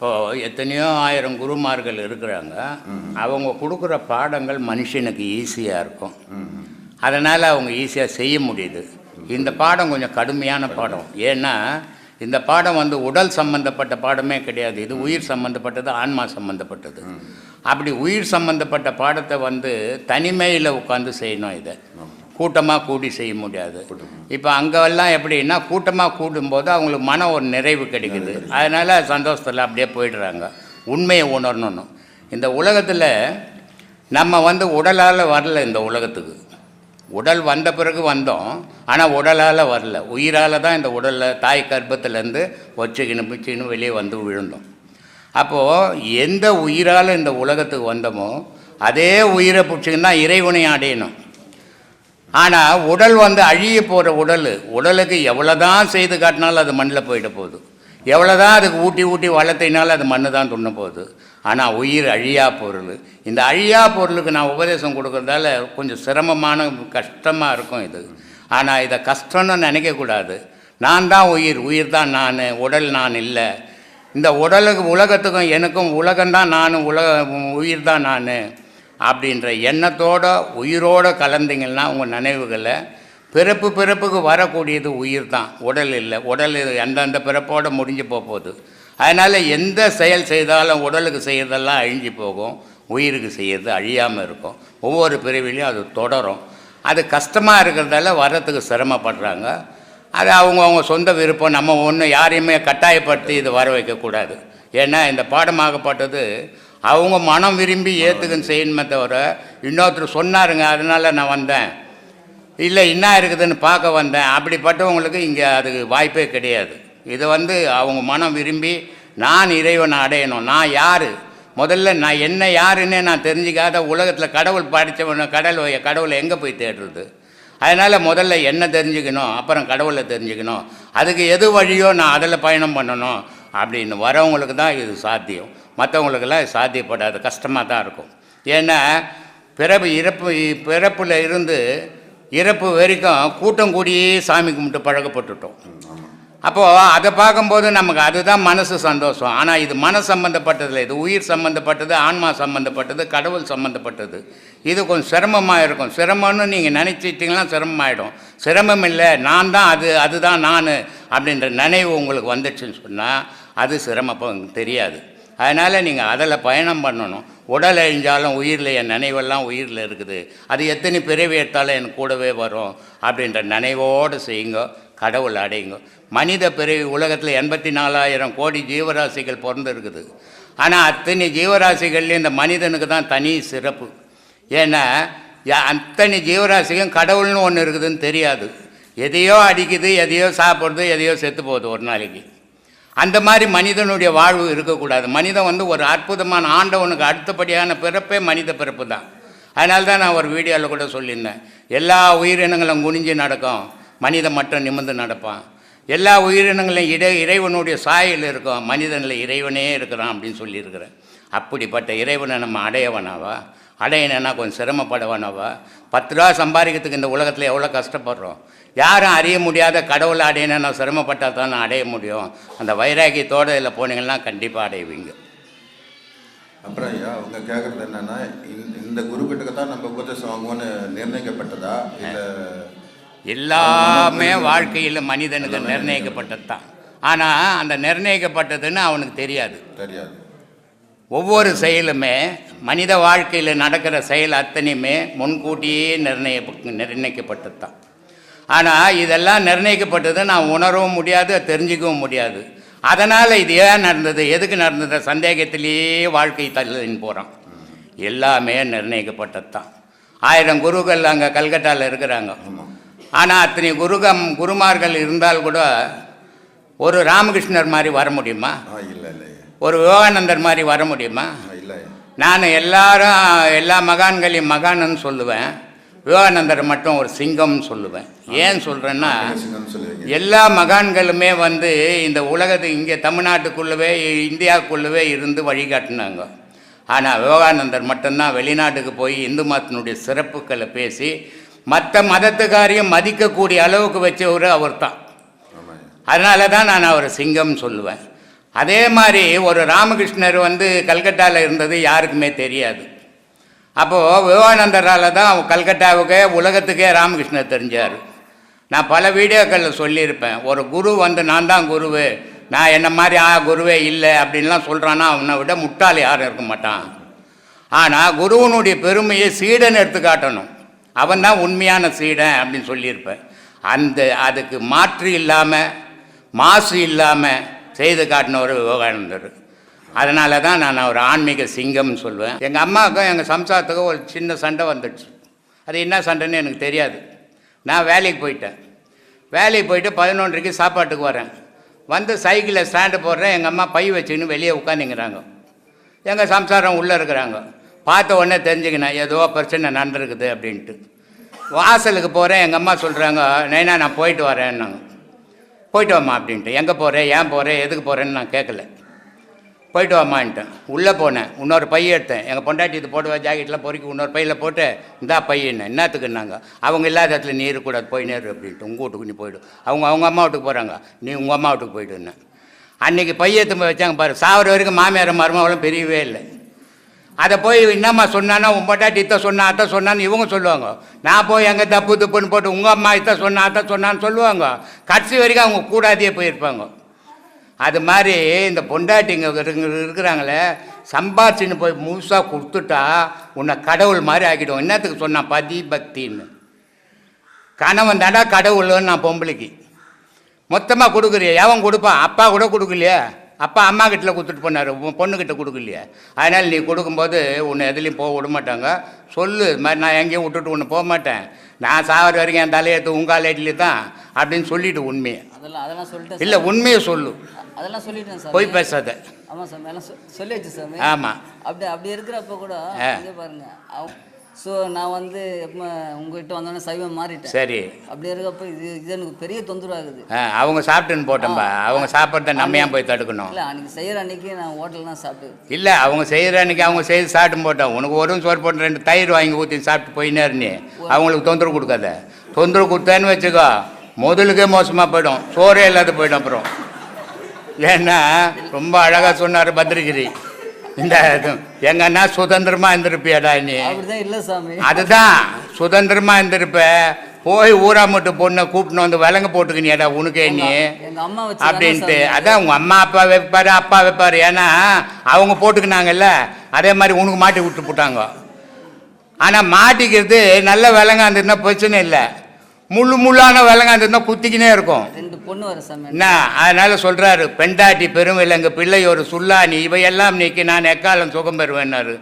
இப்போது எத்தனையோ ஆயிரம் குருமார்கள் இருக்கிறாங்க. அவங்க கொடுக்குற பாடங்கள் மனுஷனுக்கு ஈஸியாக இருக்கும். அதனால் அவங்க ஈஸியாக செய்ய முடியுது. இந்த பாடம் கொஞ்சம் கடுமையான பாடம். ஏன்னா இந்த பாடம் வந்து உடல் சம்பந்தப்பட்ட பாடமே கிடையாது. இது உயிர் சம்பந்தப்பட்டது ஆன்மா சம்பந்தப்பட்டது. அப்படி உயிர் சம்பந்தப்பட்ட பாடத்தை வந்து தனிமையில் உட்காந்து செய்யணும் இதை. கூட்டமாக கூடி செய்ய முடியாது. இப்போ அங்கெல்லாம் எப்படின்னா கூட்டமாக கூடும்போது அவங்களுக்கு மன ஒரு நிறைவு கிடைக்குது. அதனால் சந்தோஷத்தில் அப்படியே போயிடுறாங்க. உண்மையை உணரணும் இந்த உலகத்தில் நம்ம வந்து உடலால் வரல இந்த உலகத்துக்கு. உடல் வந்த பிறகு வந்தோம் ஆனால் உடலால் வரல. உயிரால் தான் இந்த உடலில் தாய் கர்ப்பத்திலேருந்து ஒச்சுக்கின்னு பிச்சுக்கின்னு வெளியே வந்து விழுந்தோம். அப்போது எந்த உயிரால் இந்த உலகத்துக்கு வந்தோமோ அதே உயிரை பிடிச்சிக்கின்னு தான் இறைவனை அடையணும் ஆனால் உடல் வந்து அழிய போகிற உடல் உடலுக்கு எவ்வளோ தான் செய்து காட்டினாலும் அது மண்ணில் போயிட போகுது. எவ்வளோதான் அதுக்கு ஊட்டி ஊட்டி வளர்த்தினாலும் அது மண்ணு தான் துண்ண போகுது. ஆனால் உயிர் அழியா பொருள் இந்த அழியா பொருளுக்கு நான் உபதேசம் கொடுக்குறதால கொஞ்சம் சிரமமான கஷ்டமாக இருக்கும் இது. ஆனால் இதை கஷ்டம்னு நினைக்கக்கூடாது நான் தான் உயிர் உயிர் தான் நான் உடல் நான் இல்லை. இந்த உடலுக்கு உலகத்துக்கும் எனக்கும் உலகம்தான் நான் உலக உயிர் தான் நான். அப்படின்ற எண்ணத்தோட உயிரோட கலந்தீங்கன்னா உங்கள் நினைவுகளை பிறப்பு பிறப்புக்கு வரக்கூடியது உயிர் தான். உடல் இல்லை. உடல் அந்தந்த பிறப்போடு முடிஞ்சு போக போகுது. அதனால் எந்த செயல் செய்தாலும் உடலுக்கு செய்கிறதெல்லாம் அழிஞ்சு போகும். உயிருக்கு செய்கிறது அழியாமல் இருக்கும். ஒவ்வொரு பிரிவிலையும் அது தொடரும். அது கஷ்டமாக இருக்கிறதால வர்றதுக்கு சிரமப்படுறாங்க. அது அவங்கவுங்க சொந்த விருப்பம். நம்ம ஒன்று யாரையுமே கட்டாயப்படுத்தி இது வர வைக்கக்கூடாது. ஏன்னா இந்த பாடமாகப்பட்டது அவங்க மனம் விரும்பி ஏற்றுக்குன்னு செய்யணுமே தவிர இன்னொருத்தர் சொன்னாருங்க அதனால் நான் வந்தேன். இல்லை என்ன இருக்குதுன்னு பார்க்க வந்தேன். அப்படிப்பட்டவங்களுக்கு இங்கே அதுக்கு வாய்ப்பே கிடையாது. இது வந்து அவங்க மனம் விரும்பி நான் இறைவனை அடையணும். நான் யார்? முதல்ல நான் என்ன யாருன்னே நான் தெரிஞ்சுக்காத உலகத்தில் கடவுள் படித்தவன கடவுள் கடவுளை எங்கே போய் தேடுறது? அதனால் முதல்ல என்ன தெரிஞ்சுக்கணும்? அப்புறம் கடவுளை தெரிஞ்சுக்கணும். அதுக்கு எது வழியோ நான் அதில் பயணம் பண்ணணும். அப்படின்னு வரவங்களுக்கு தான் இது சாத்தியம். மற்றவங்களுக்கெல்லாம் இது சாத்தியப்படாது. கஷ்டமாக தான் இருக்கும். ஏன்னா பிறப்பு இறப்பு பிறப்பில் இருந்து இறப்பு வரைக்கும் கூட்டம் கூடியே சாமி கும்பிட்டு பழக்கப்பட்டுட்டோம். அப்போது அதை பார்க்கும்போது நமக்கு அதுதான் மனசு சந்தோஷம். ஆனால் இது மன சம்மந்தப்பட்டதில்லை இது உயிர் சம்மந்தப்பட்டது ஆன்மா சம்மந்தப்பட்டது கடவுள் சம்மந்தப்பட்டது இது கொஞ்சம் சிரமமாக இருக்கும். சிரமம்னு நீங்கள் நினச்சிட்டிங்கன்னா சிரமமாயிடும். சிரமம் இல்லை நான் தான் அது அதுதான் நான் அப்படின்ற நினைவு உங்களுக்கு வந்துடுச்சுன்னு சொன்னால் அது சிரமம் தெரியாது. அதனால் நீங்கள் அதில் பயணம் பண்ணணும். உடல் அழிஞ்சாலும் உயிரில் என் நினைவெல்லாம் உயிரில் இருக்குது. அது எத்தனை பிறவி எடுத்தாலும் என் கூடவே வரும் அப்படின்ற நினைவோடு செய்யுங்க கடவுள் அடையுங்க. மனித பிறவி உலகத்தில் எண்பத்தி நாலாயிரம் கோடி ஜீவராசிகள் பிறந்துருக்குது. ஆனால் அத்தனை ஜீவராசிகள்லேயும் இந்த மனிதனுக்கு தான் தனி சிறப்பு. ஏன்னா அத்தனை ஜீவராசிக்கும் கடவுள்னு ஒன்று இருக்குதுன்னு தெரியாது. எதையோ அடிக்குது எதையோ சாப்பிட்றது எதையோ செத்து போகுது ஒரு நாளைக்கு. அந்த மாதிரி மனிதனுடைய வாழ்வு இருக்கக்கூடாது. மனிதன் வந்து ஒரு அற்புதமான ஆண்டவனுக்கு அடுத்தபடியான பிறப்பே மனித பிறப்பு தான். அதனால தான் நான் ஒரு வீடியோவில் கூட சொல்லியிருந்தேன். எல்லா உயிரினங்களும் குனிஞ்சு நடக்கும். மனிதன் மட்டும் நிமிர்ந்து நடப்பான். எல்லா உயிரினங்களும் இடை இறைவனுடைய சாயல் இருக்கும். மனிதனில் இறைவனே இருக்கிறான் அப்படின்னு சொல்லியிருக்கிறேன். அப்படிப்பட்ட இறைவனை நம்ம அடையவனாவா? அடையணுன்னா கொஞ்சம் சிரமப்படவனாவா பத்து ரூபா சம்பாதிக்கிறதுக்கு இந்த உலகத்தில் எவ்வளோ கஷ்டப்படுறோம்? யாரும் அறிய முடியாத கடவுளை அடையணும்னா சிரமப்பட்டால் தான் நான் அடைய முடியும். அந்த வைராகியத்தோடு இதில் போனீங்கன்னா கண்டிப்பாக அடைவீங்க. அப்புறம் ஐயா அவங்க கேட்குறது என்னன்னா இந்த- இந்த குரு கிட்டக்க தான் நம்ம உபதேசம் வாங்குவோன்னு நிர்ணயிக்கப்பட்டதா? இல்லை எல்லாமே வாழ்க்கையில் மனிதனுக்கு நிர்ணயிக்கப்பட்டது தான். ஆனால் அந்த நிர்ணயிக்கப்பட்டதுன்னு அவனுக்கு தெரியாது. தெரியாது. ஒவ்வொரு செயலுமே மனித வாழ்க்கையில் நடக்கிற செயல் அத்தனையுமே முன்கூட்டியே நிர்ணய நிர்ணயிக்கப்பட்டது தான் ஆனால் இதெல்லாம் நிர்ணயிக்கப்பட்டது நான் உணரவும் முடியாது தெரிஞ்சிக்கவும் முடியாது. அதனால் இது ஏன் நடந்தது எதுக்கு நடந்தது சந்தேகத்திலேயே வாழ்க்கை தள்ளின்னு போகிறான் எல்லாமே நிர்ணயிக்கப்பட்டது தான் ஆயிரம் குருக்கள் அங்கே கல்கட்டாவில் இருக்கிறாங்க. ஆனால் அத்தனை குருகம் குருமார்கள் இருந்தால் கூட ஒரு ராமகிருஷ்ணர் மாதிரி வர முடியுமா ஆ இல்லை இல்லை ஐயா ஒரு விவேகானந்தர் மாதிரி வர முடியுமா? இல்லை. நான் எல்லாரும் எல்லா மகான்களையும் மகான்னு சொல்லுவேன். விவேகானந்தர் மட்டும் ஒரு சிங்கம்னு சொல்லுவேன். ஏன் சொல்கிறேன்னா எல்லா மகான்களுமே வந்து இந்த உலகத்து இங்கே தமிழ்நாட்டுக்குள்ளவே இந்தியாவுக்குள்ளவே இருந்து வழிகாட்டினாங்க. ஆனால் விவேகானந்தர் மட்டும்தான் வெளிநாட்டுக்கு போய் இந்து மதத்தினுடைய சிறப்புகளை பேசி மற்ற மதத்துக்காரையும் மதிக்கக்கூடிய அளவுக்கு வச்சவர் அவர் தான் அதனால தான் நான் அவரை சிங்கம்னு சொல்லுவேன். அதே மாதிரி ஒரு ராமகிருஷ்ணர் வந்து கல்கட்டாவில் இருந்தது யாருக்குமே தெரியாது. அப்போது விவேகானந்தரால் தான் கல்கட்டாவுக்கே உலகத்துக்கே ராமகிருஷ்ணர் தெரிஞ்சார். நான் பல வீடியோக்களில் சொல்லியிருப்பேன். ஒரு குரு வந்து நான் தான் குருவு. நான் என்ன மாதிரி ஆ குருவே இல்லை அப்படின்லாம் சொல்கிறான்னா அவனை விட முட்டாள் யாரும் இருக்க மாட்டான். ஆனால் குருவனுடைய பெருமையை சீடன் எடுத்து காட்டணும். அவன் தான் உண்மையான சீடன் அப்படின்னு சொல்லியிருப்பேன். அந்த அதுக்கு மாற்று இல்லாமல் மாசு இல்லாமல் செய்து காட்டினவர் விவேகானந்தர். அதனால தான் நான் ஒரு ஆன்மீக சிங்கம்னு சொல்லுவேன் எங்கள் அம்மாவுக்கும் எங்கள் சம்சாரத்துக்கும் ஒரு சின்ன சண்டை வந்துடுச்சு. அது என்ன சண்டைன்னு எனக்கு தெரியாது. நான் வேலைக்கு போயிட்டேன். வேலைக்கு போயிட்டு பதினொன்றைக்கு சாப்பாட்டுக்கு வரேன். வந்து சைக்கிளில் ஸ்டாண்டு போடுறேன். எங்கள் அம்மா பை வச்சுக்கின்னு வெளியே உட்காந்துங்கிறாங்க எங்கள் சம்சாரம் உள்ளே இருக்கிறாங்க. பார்த்த உடனே தெரிஞ்சுக்கினேன் ஏதோ பிரச்சனை நடந்திருக்குது அப்படின்ட்டு. வாசலுக்கு போகிறேன் எங்கள் அம்மா சொல்கிறாங்க நைனா நான் போயிட்டு வரேன்னாங்க. போயிட்டு வாமா அப்படின்ட்டு. எங்கே போகிறேன் ஏன் போகிறேன் எதுக்கு போகிறேன்னு நான் கேட்கல போயிட்டு வாமான்ட்டேன் உள்ளே போனேன். இன்னொரு பைய எடுத்தேன். எங்கள் பொண்டாட்டி இது போடுவேன் ஜாக்கெட்லாம் பொறுக்கி இன்னொரு பையில் போட்டு இந்தா பையன்னு என்னத்துக்குன்னாங்க? அவங்க இல்லாத இடத்துல நீ இருக்கக்கூடாது போய் நேரு அப்படின்ட்டு. உங்கள் வீட்டுக்கு நீ போய்டும் அவங்க அவங்க அம்மா வீட்டுக்கு போகிறாங்க நீ உங்கள் அம்மா வீட்டுக்கு போய்டுன்னு அன்றைக்கி பைய வச்சாங்க பாரு. சாவர வரைக்கும் மாமியார் மருமகளும் பெரியவே இல்லை. அதை போய் என்னம்மா சொன்னானா உன் பொண்டாட்டி இத்த சொன்னா அத்தை சொன்னான்னு இவங்க சொல்லுவாங்க. நான் போய் எங்கே தப்பு தப்புன்னு போட்டு உங்கள் அம்மா இத்த சொன்னா அத்தை சொன்னான்னு சொல்லுவாங்க. கடைசி வரைக்கும் அவங்க கூடாதே போயிருப்பாங்க. அது மாதிரி இந்த பொண்டாட்டிங்க இருக்கிறாங்களே சம்பாரிச்சின்னு போய் முழுசாக கொடுத்துட்டா உன்னை கடவுள் மாதிரி ஆக்கிடும். என்னத்துக்கு சொன்னான் பதி பக்தின்னு கணவன் தாண்டா கடவுள்னு நான் பொம்பளைக்கு. மொத்தமாக கொடுக்குறியா? எவன் கொடுப்பான் அப்பா கூட கொடுக்கலையே. அப்பா அம்மா கிட்ட கொடுத்துட்டு போனார். உன் பொண்ணுக்கிட்ட கொடுக்கலையே. அதனால் நீ கொடுக்கும்போது உன்னை எதுலேயும் போக விட மாட்டாங்க. சொல்லு இது மாதிரி நான் எங்கேயும் விட்டுட்டு ஒன்று போக மாட்டேன். நான் சாவர வரைக்கும் என் தலையெழுத்து உங்கள் லைட்லி தான் அப்படின்னு சொல்லிட்டு உண்மையை. அதெல்லாம் அதெல்லாம் சொல்லிட்டேன் இல்லை உண்மையை சொல்லு. அதெல்லாம் சொல்லிட்டேன் போய் பேசாத. ஆமா சாமி எல்லாம் சொ- சொல்லியாச்சு சாமி ஆமாம் அப்படி அப்படி இருக்கிறப்ப கூட ஆ. ஸோ நான் வந்து எப்போ உங்ககிட்ட வந்தோடனே சைவம் மாறிட்டேன். சரி. அப்படி இருக்கப்ப இது இது எனக்கு பெரிய தொந்தரவு ஆகுது அவங்க சாப்பிட்டுன்னு போட்டோம்பா அவங்க சாப்பிட்றத நம்ம ஏன் போய் தடுக்கணும்? இல்லை அன்னைக்கு செய்கிற அன்னைக்கு நான் ஹோட்டல் தான் சாப்பிட்டு இல்லை அவங்க செய்கிற அன்னைக்கு அவங்க செய்து சாப்பிட்டு போட்டோம் உனக்கு ஒரு சோறு போட்டு ரெண்டு தயிர் வாங்கி ஊற்றி சாப்பிட்டு போயினே இருந்தே. அவங்களுக்கு தொந்தரவு கொடுக்காத. தொந்தரவு கொடுத்தேன்னு வச்சுக்கோ முதலுக்கே மோசமாக போயிடும். சோறே இல்லாத போயிடும் அப்புறம். ஏன்னா ரொம்ப அழகாக சொன்னார் பத்ரகிரி. இந்த இது, எங்க அண்ணா சுதந்திரமாக இருந்திருப்பியாடா நீ. அப்படிதான் இல்லை சாமி. அதுதான் சுதந்திரமாக இருந்திருப்ப. போய் ஊரா மட்டும் பொண்ணை கூப்பிட்டு வந்து விலங்கு போட்டுக்கினியாடா உனக்கே நீ. எங்க அம்மா வச்சு அப்படின்ட்டு. அதான் உங்க அம்மா அப்பா வைப்பாரு அப்பா வைப்பாரு. ஏன்னா அவங்க போட்டுக்கினாங்கல்ல அதே மாதிரி உனக்கு மாட்டி விட்டு போட்டாங்க. ஆனால் மாட்டிக்கிறது நல்ல விலங்கா இருந்ததுன்னா பிரச்சனை இல்லை. முள்ளு முள்ளான விலங்கா இருந்ததுன்னா குத்திக்கினே இருக்கும். ரெண்டு பொண்ணு வர என்ன? அதனால சொல்றாரு பெண்டாட்டி பெருவிலங்கு பிள்ளை ஒரு சுல்லானி இவையெல்லாம் நீக்கி நான் எக்காலம் சுகம் பெறுவேன்னாரு.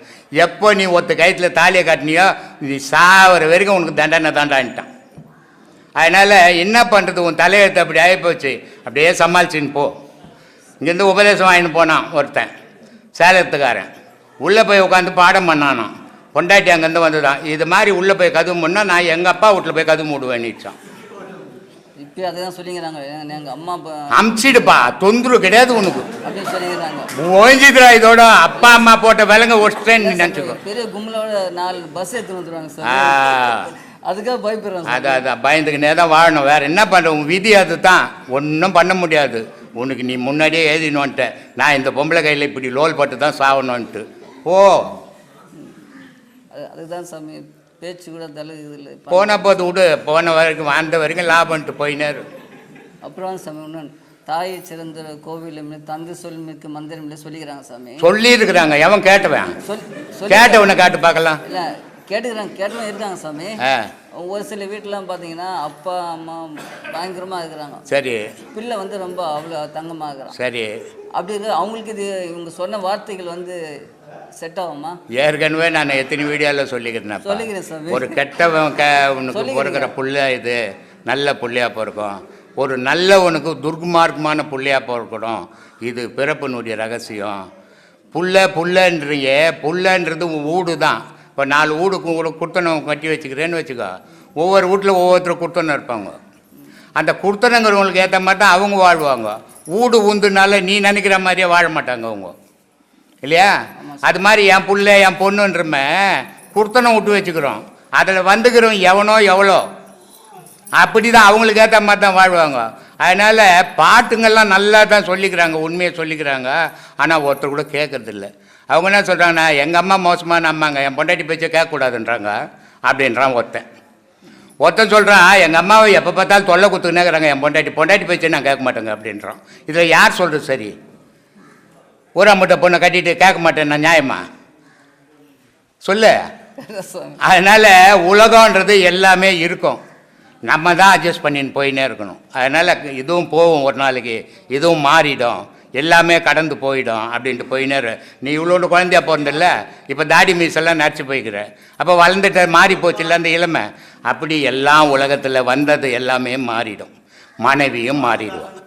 எப்போ நீ ஒத்த கயத்தில் தாலியை காட்டினியோ நீ சாவர வரைக்கும் உனக்கு தண்டனை தாண்டான்ட்டான். அதனால என்ன பண்றது உன் தலையெழுத்து அப்படி ஆகிப்போச்சு அப்படியே சமாளிச்சுன்னு போ. இங்கேருந்து உபதேசம் வாங்கின்னு போனான் ஒருத்தன் சேலத்துக்காரன். உள்ளே போய் உட்காந்து பாடம் பண்ணானாம். பொண்டாட்டி அங்கேருந்து வந்துதான் இது மாதிரி உள்ளே போய் கதவு நான் எங்கள் அப்பா வீட்டில் போய் கதவு மூடுவேன்னுச்சான் இப்போ அதுதான் சொல்லிக்கிறாங்க எங்க எங்க அம்மா அமிச்சிடுப்பா. தொந்தரவு கிடையாது உனக்கு. அப்படின்னு சொல்லிக்கிறாங்க ஓஞ்சிக்கிறா இதோட. அப்பா அம்மா போட்ட விலங்க ஒடிச்சிட்டேன்னு நீ நினச்சிக்கோ. பெரிய கும்பலோட நாலு பஸ் எடுத்துட்டு வந்துருவாங்க ஆ. சார் அதுக்காக பயப்படுறாங்க அதான் அதான். பயந்துக்கினே தான் வாழணும். வேற என்ன பண்ணுற உன் விதி அது தான் ஒன்றும் பண்ண முடியாது. உனக்கு நீ முன்னாடியே எழுதின்னு வந்துட்ட. நான் இந்த பொம்பளை கையில் இப்படி லோல் பட்டு தான் சாவணும்ன்ட்டு ஓ அதுதான் சாமி பேச்சு கூட தலை இதில் போன போது விடு போன வரைக்கும் வந்த வரைக்கும் லாபம்ன்ட்டு போயினே இரு. அப்புறம் சாமி இன்னும் தாயை சிறந்த கோவில் தந்தை சொல் மிக்க மந்திரம் சொல்லிக்கிறாங்க சாமி. சொல்லியிருக்கிறாங்க. எவன் கேட்டவன்? சொல்லி கேட்டவனை காட்டு பார்க்கலாம். இல்லை கேட்டுக்கிறாங்க கேட்டவங்க இருக்காங்க சாமி. ஒரு சில வீட்டிலாம் பார்த்தீங்கன்னா அப்பா அம்மா பயங்கரமாக இருக்கிறாங்க. சரி. பிள்ளை வந்து ரொம்ப அவ்வளோ தங்கமாக இருக்கிறான். சரி. அப்படி இருக்கு அவங்களுக்கு இது இவங்க சொன்ன வார்த்தைகள் வந்து செட் ஆகுமா? ஏற்கனவே நான் எத்தனை வீடியோவில் சொல்லிக்கிறேன் சொல்லிக்கிறேன் சாமி. ஒரு கெட்டவன் க உனக்கு. பிறக்கிற புள்ள இது நல்ல புள்ளையா பிறக்கும். ஒரு நல்லவனுக்கு துர்மார்க்கமான புள்ளையா பிறக்கணும். இது பிறப்பினுடைய ரகசியம். புள்ள புள்ளன்றீங்க புள்ளன்றது வீடு தான் இப்போ நாலு வீடுக்கு கூட குர்த்தனம் கட்டி வச்சுக்கிறேன்னு வச்சுக்கோ. ஒவ்வொரு வீட்டில் ஒவ்வொருத்தர் குர்த்தனம் இருப்பாங்க. அந்த குர்த்தனங்கிறவங்களுக்கு ஏற்ற மாதிரி தான் அவங்க வாழ்வாங்க. வீடு உந்துனால நீ நினைக்கிற மாதிரியே வாழ மாட்டாங்க அவங்க. இல்லையா? அது மாதிரி என் புள்ள என் பொண்ணுன்றமே குர்த்தனம் விட்டு வச்சுக்கிறோம். அதில் வந்துக்கிறோம் எவனோ எவ்வளோ. அப்படி தான் அவங்களுக்கு ஏற்ற மாதிரி தான் வாழ்வாங்க. அதனால் பாட்டுங்கள்லாம் நல்லா தான் சொல்லிக்கிறாங்க உண்மையை சொல்லிக்கிறாங்க. ஆனால் ஒருத்தர் கூட கேட்கறதில்ல அவங்க என்ன சொல்கிறாங்கன்னா எங்கள் அம்மா மோசமான அம்மாங்க என் பொண்டாட்டி பேச்சை கேட்கக்கூடாதுன்றாங்க அப்படின்றான் ஒருத்தன். ஒருத்தன் சொல்கிறான் எங்கள் அம்மாவை எப்போ பார்த்தாலும் தொல்லை குத்துக்கினே இருக்கிறாங்க என் பொண்டாட்டி பொண்டாட்டி பேச்சை நான் கேட்க மாட்டேங்க அப்படின்றான். இதில் யார் சொல்கிறது சரி? ஊராம்பட்ட பொண்ணை கட்டிட்டு கேட்க மாட்டேன் நான் நியாயமா? சொல்லு. அதனால் உலகன்றது எல்லாமே இருக்கும். நம்ம தான் அட்ஜஸ்ட் பண்ணின்னு போயினே இருக்கணும். அதனால் இதுவும் போகும் ஒரு நாளைக்கு இதுவும் மாறிடும். எல்லாமே கடந்து போயிடும் அப்படின்ட்டு போயினே நீ இவ்வளோண்டு குழந்தையா பிறந்தில்ல? இப்போ தாடி மீசெல்லாம் நடிச்சு போய்க்கிற. அப்போ வளர்ந்துட்ட மாறி போச்சுல்ல அந்த இளமை? அப்படி எல்லாம் உலகத்தில் வந்தது எல்லாமே மாறிடும். மனைவியும் மாறிடுவான்